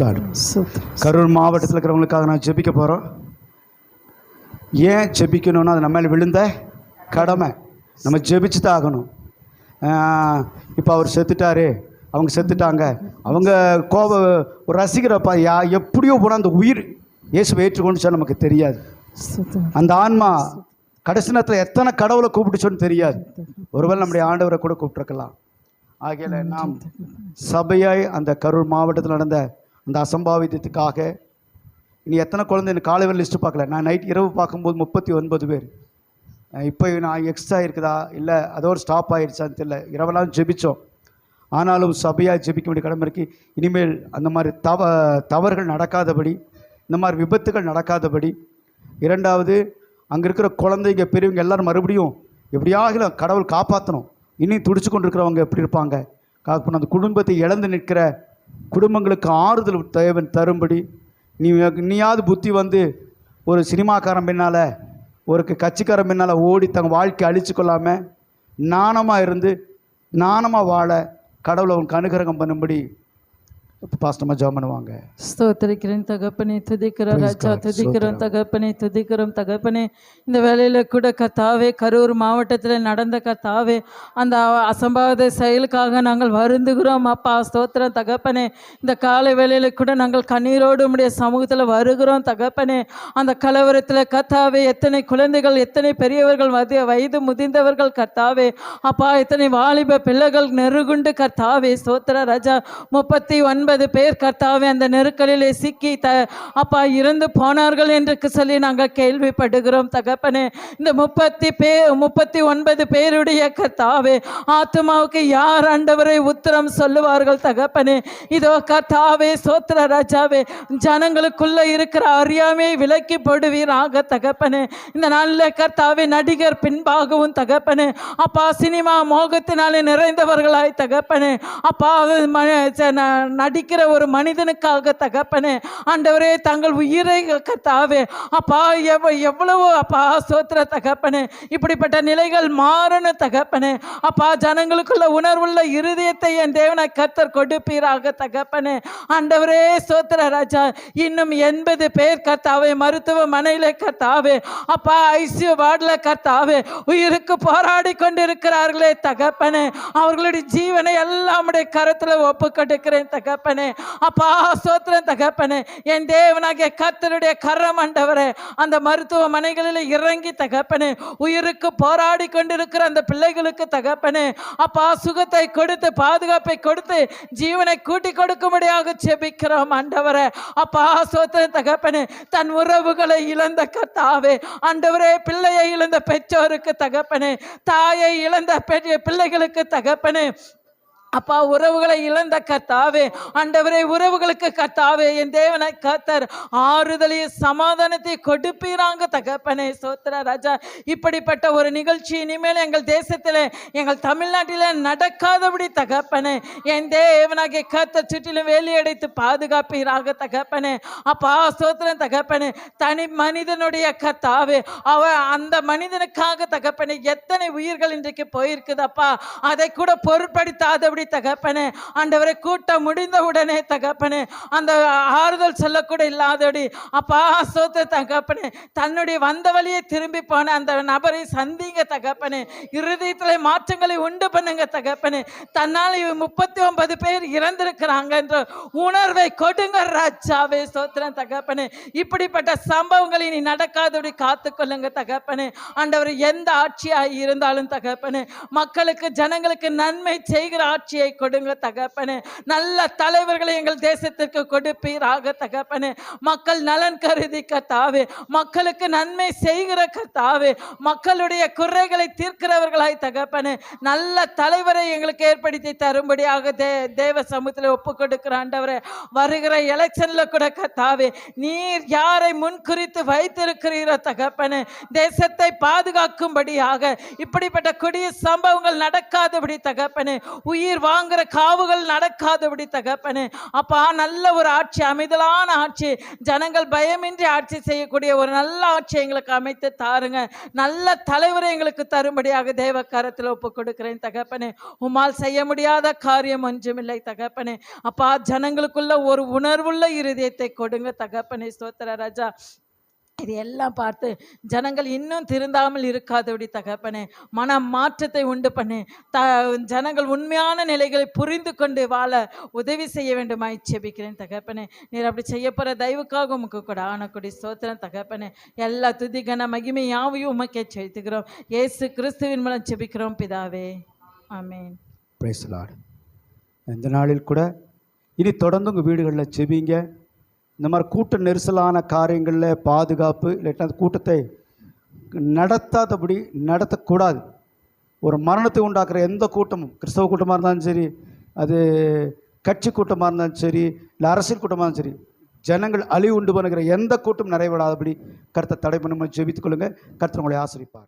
God. ஸ்தோத்திரம் கரூர் மாவட்டத்தில் இருக்கிறவங்களுக்காக நான் ஜெபிக்க போகிறோம் ஏன் ஜெபிக்கணும்னா அது நம்ம மேலே விழுந்த கடமை. நம்ம ஜெபிச்சு தான் ஆகணும் இப்போ அவர் செத்துட்டாரு. அவங்க செத்துட்டாங்க. அவங்க கோப ஒரு ரசிக்கிறப்பா யா எப்படியோ போனால் அந்த உயிர் இயேசுவை ஏற்றுக்கொண்டுச்சா நமக்கு தெரியாது. அந்த ஆன்மா கடைசி நேரத்தில் எத்தனை கடவுளை கூப்பிட்டுச்சோன்னு தெரியாது. ஒருவேளை நம்முடைய ஆண்டவரை கூட கூப்பிட்டுருக்கலாம். ஆகையில நாம் சபையாய் அந்த கரூர் மாவட்டத்தில் நடந்த அந்த அசம்பாவிதத்துக்காக இனி எத்தனை குழந்தை எனக்கு காலை வேலை லிஸ்ட்டு பார்க்கல. நான் நைட் இரவு பார்க்கும்போது முப்பத்தி ஒன்பது பேர். இப்போ நான் எக்ஸ்ட்ரா இருக்குதா இல்லை அதோடு ஸ்டாப் ஆயிடுச்சான்னு தெரியல. இரவெல்லாம் ஜெபிச்சோம். ஆனாலும் சபையாக ஜெபிக்க வேண்டிய கடமை இருக்கு. இனிமேல் அந்த மாதிரி தவ தவறுகள் நடக்காதபடி இந்த மாதிரி விபத்துகள் நடக்காதபடி இரண்டாவது அங்கே இருக்கிற குழந்தைங்க பெரியவங்க எல்லாரும் மறுபடியும் எப்படியாகிலும் கடவுள் காப்பாற்றணும் இன்னும் துடிச்சு கொண்டு இருக்கிறவங்க எப்படி இருப்பாங்க? காக்கணும் அந்த குடும்பத்தை இழந்து நிற்கிற குடும்பங்களுக்கு ஆறுதல் தேவன் தரும்படி. நீ நீயாவது புத்தி வந்து ஒரு சினிமாக்காரன் பின்னால் ஒரு கட்சிக்காரன் பின்னால் ஓடி தங்க வாழ்க்கை அழிச்சு கொள்ளாமல் நாணமாக இருந்து நாணமாக வாழ கடவுளை உன் கனுகரகம் பண்ணும்படி பாஸ்டமாக ஜெபம் பண்ணுவாங்க ஸ்தோத்திரிக்கிறேன் தகப்பனே துதிக்கிறோம் ராஜா. துதிக்கிறோம். தகப்பனே துதிக்கிறோம் தகப்பனே. இந்த வேலையில் கூட கத்தாவே கரூர் மாவட்டத்தில் நடந்த கத்தாவே அந்த அசம்பாவித செயலுக்காக நாங்கள் வருந்துகிறோம். அப்பா ஸ்தோத்திரம் தகப்பனே. இந்த காலை வேளையில் கூட நாங்கள் கண்ணீரோடு உம்முடைய சமூகத்தில் வருகிறோம் தகப்பனே. அந்த கலவரத்தில் கத்தாவே எத்தனை குழந்தைகள் எத்தனை பெரியவர்கள் வதி வயது முதிர்ந்தவர்கள் கத்தாவே அப்பா எத்தனை வாலிப பிள்ளைகள் நெருகுண்டு கர்த்தாவே. ஸ்தோத்திர ராஜா முப்பத்தி ஒன்பது பேர் கர்த்தாவே அந்த நெருக்கலிலே சிக்கி த அப்பா இறந்து போனார்கள் என்று சொல்லி நாங்கள் கேள்விப்படுகிறோம் தகப்பனே. இந்த முப்பத்தி பே முப்பத்தி ஒன்பது பேருடைய கர்த்தாவே ஆத்மாவுக்கு யார் ஆண்டவரை உத்தரம் சொல்லுவார்கள் தகப்பனே? இதோ கர்த்தாவே சோத்திர ராஜாவே ஜனங்களுக்குள்ள இருக்கிற அறியாமையை விலக்கி போடுவீராக தகப்பனே. இந்த நல்ல கர்த்தாவே நடிகர் பின்பாகவும் தகப்பனே. அப்பா சினிமா மோகத்தினாலே நிறைந்தவர்களாய் தகப்பனே. அப்பா நடி ம- ஒரு மனிதனுக்காக தகப்பனே ஆண்டவரே தங்கள் உயிரை கத்தாவே. அப்பா எவ் எவ்வளவு அப்பா சோத்திர தகப்பனே இப்படிப்பட்ட நிலைகள் மாறணும் தகப்பனே. அப்பா ஜனங்களுக்குள்ள உணர்வுள்ள இருதயத்தை என் தேவனை கத்தர் கொடுப்பீராக தகப்பனே. ஆண்டவரே சோத்திர ராஜா இன்னும் எண்பது பேர் கத்தாவே மருத்துவமனையில கத்தாவே. அப்பா ஐசியூ வார்டில் கத்தாவே. உயிருக்கு போராடி கொண்டிருக்கிறார்களே தகப்பனே. அவர்களுடைய ஜீவனை எல்லாம் கரத்தில் ஒப்பு கொடுக்கிறேன் அப்பா சோத்திரம் தகப்பனே. என் தேவனாகிய கத்தருடைய கரம் ஆண்டவரே அந்த மருத்துவமனைகளில் இறங்கி தகப்பனே உயிருக்கு போராடி கொண்டிருக்கிற அந்த பிள்ளைகளுக்கு தகப்பனே அப்பா சுகத்தை கொடுத்து பாதுகாப்பை கொடுத்து ஜீவனை கூட்டி கொடுக்கும்படியாக செபிக்கிறோம் ஆண்டவரே. அப்பா சோத்திரம் தகப்பனே தன் உறவுகளை இழந்த கத்தாவே ஆண்டவரே பிள்ளையை இழந்த பெற்றோருக்கு தகப்பனே தாயை இழந்த பெரிய பிள்ளைகளுக்கு தகப்பனே அப்பா உறவுகளை இழந்த கத்தாவே ஆண்டவரே உறவுகளுக்கு கத்தாவே என் தேவனை கர்த்தர் ஆறுதலையும் சமாதானத்தை கொடுப்பீராங்க தகப்பனே சோத்ர ராஜா. இப்படிப்பட்ட ஒரு நிகழ்ச்சி இனிமேல் எங்கள் தேசத்தில் எங்கள் தமிழ்நாட்டில் நடக்காதபடி தகப்பனே என் தேவனாகிய கத்தர் சுற்றிலும் வேலியடைத்து பாதுகாப்பீராக தகப்பனே. அப்பா சோத்திரம் தகப்பனே தனி மனிதனுடைய கத்தாவே அவ அந்த மனிதனுக்காக தகப்பனே எத்தனை உயிர்கள் இன்றைக்கு போயிருக்குதப்பா அதை கூட பொருட்படுத்தாதபடி தகப்பனே ஆண்டவரை கூட்டம் முடிந்த உடனே தகப்பனே அந்த ஆறுதல் சொல்லக்கூட இல்லாதபடி அப்பா சோத்த தகப்பனே தன்னுடைய வந்த வழியை திரும்பி போன அந்த நபரை சந்திங்க தகப்பனே இருதயத்தில் மாற்றங்களை உண்டு பண்ணுங்க தகப்பனே. தன்னால் முப்பத்தி ஒன்பது பேர் இறந்திருக்கிறாங்க என்ற உணர்வை கொடுங்க ராஜாவே சோத்திரம் தகப்பனே. இப்படிப்பட்ட சம்பவங்களை நீ நடக்காதபடி காத்துக்கொள்ளுங்க தகப்பனே. ஆண்டவர் எந்த ஆட்சியாக இருந்தாலும் தகப்பனே மக்களுக்கு ஜனங்களுக்கு நன்மை செய்கிற ஆட்சி ஆட்சியை கொடுங்க தகப்பனே. நல்ல தலைவர்களை எங்கள் தேசத்திற்கு கொடுப்பீராக தகப்பனே. மக்கள் நலன் கருதி கத்தாவே மக்களுக்கு நன்மை செய்கிற கத்தாவே மக்களுடைய குறைகளை தீர்க்கிறவர்களாய் தகப்பனே. நல்ல தலைவரை எங்களுக்கு ஏற்படுத்தி தரும்படியாக தே தேவ சமூகத்தில் ஒப்பு கொடுக்கிற ஆண்டவரே. வருகிற எலெக்ஷன்ல கூட கத்தாவே நீர் யாரை முன்குறித்து வைத்திருக்கிறீரோ தகப்பனே. தேசத்தை பாதுகாக்கும்படியாக இப்படிப்பட்ட கொடிய சம்பவங்கள் நடக்காதபடி தகப்பனே. உயிர் உயிர் வாங்குற காவுகள் நடக்காதபடி தகப்பனே. அப்பா நல்ல ஒரு ஆட்சி அமைதலான ஆட்சி. ஜனங்கள் பயமின்றி ஆட்சி செய்யக்கூடிய ஒரு நல்ல ஆட்சி எங்களுக்கு அமைத்து தாருங்க. நல்ல தலைவரை எங்களுக்கு தரும்படியாக தேவ கரத்தில் ஒப்பு கொடுக்கிறேன் தகப்பனே. உம்மால் செய்ய முடியாத காரியம் ஒன்றுமில்லை தகப்பனே. அப்பா ஜனங்களுக்குள்ள ஒரு உணர்வுள்ள இருதயத்தை கொடுங்க தகப்பனே. ஸ்தோத்திர ராஜா. இதையெல்லாம் பார்த்து ஜனங்கள் இன்னும் திருந்தாமல் இருக்காதபடி தகப்பனே மன மாற்றத்தை உண்டு பண்ணு. த ஜனங்கள் உண்மையான நிலைகளை புரிந்து கொண்டு வாழ உதவி செய்ய வேண்டுமாய் செபிக்கிறேன் தகப்பனே. நீர் அப்படி செய்ய போகிற தயவுக்காக உமக்கு கூட ஆனக்கூடிய சோத்திரம் தகப்பனே. எல்லா துதிகன மகிமை யாவையும் உமக்கே செலுத்துகிறோம். இயேசு கிறிஸ்துவின் மூலம் செபிக்கிறோம் பிதாவே. ஆமேன். பிரைஸ் இந்த நாளில் கூட இனி தொடர்ந்து உங்கள் வீடுகளில் செபிங்க இந்த மாதிரி கூட்ட நெரிசலான காரியங்களில் பாதுகாப்பு இல்லாட்டா அந்த கூட்டத்தை நடத்தாதபடி நடத்தக்கூடாது. ஒரு மரணத்தை உண்டாக்குற எந்த கூட்டமும் கிறிஸ்தவ கூட்டமாக இருந்தாலும் சரி அது கட்சி கூட்டமாக இருந்தாலும் சரி இல்லை அரசியல் கூட்டமாக இருந்தாலும் சரி ஜனங்கள் அழிவு உண்டு பண்ணுகிற எந்த கூட்டம் நிறைவேறாதபடி கருத்தை தடை பண்ணும்போது ஜெபித்துக் கொள்ளுங்க. கருத்தை உங்களை ஆசிரிப்பார்.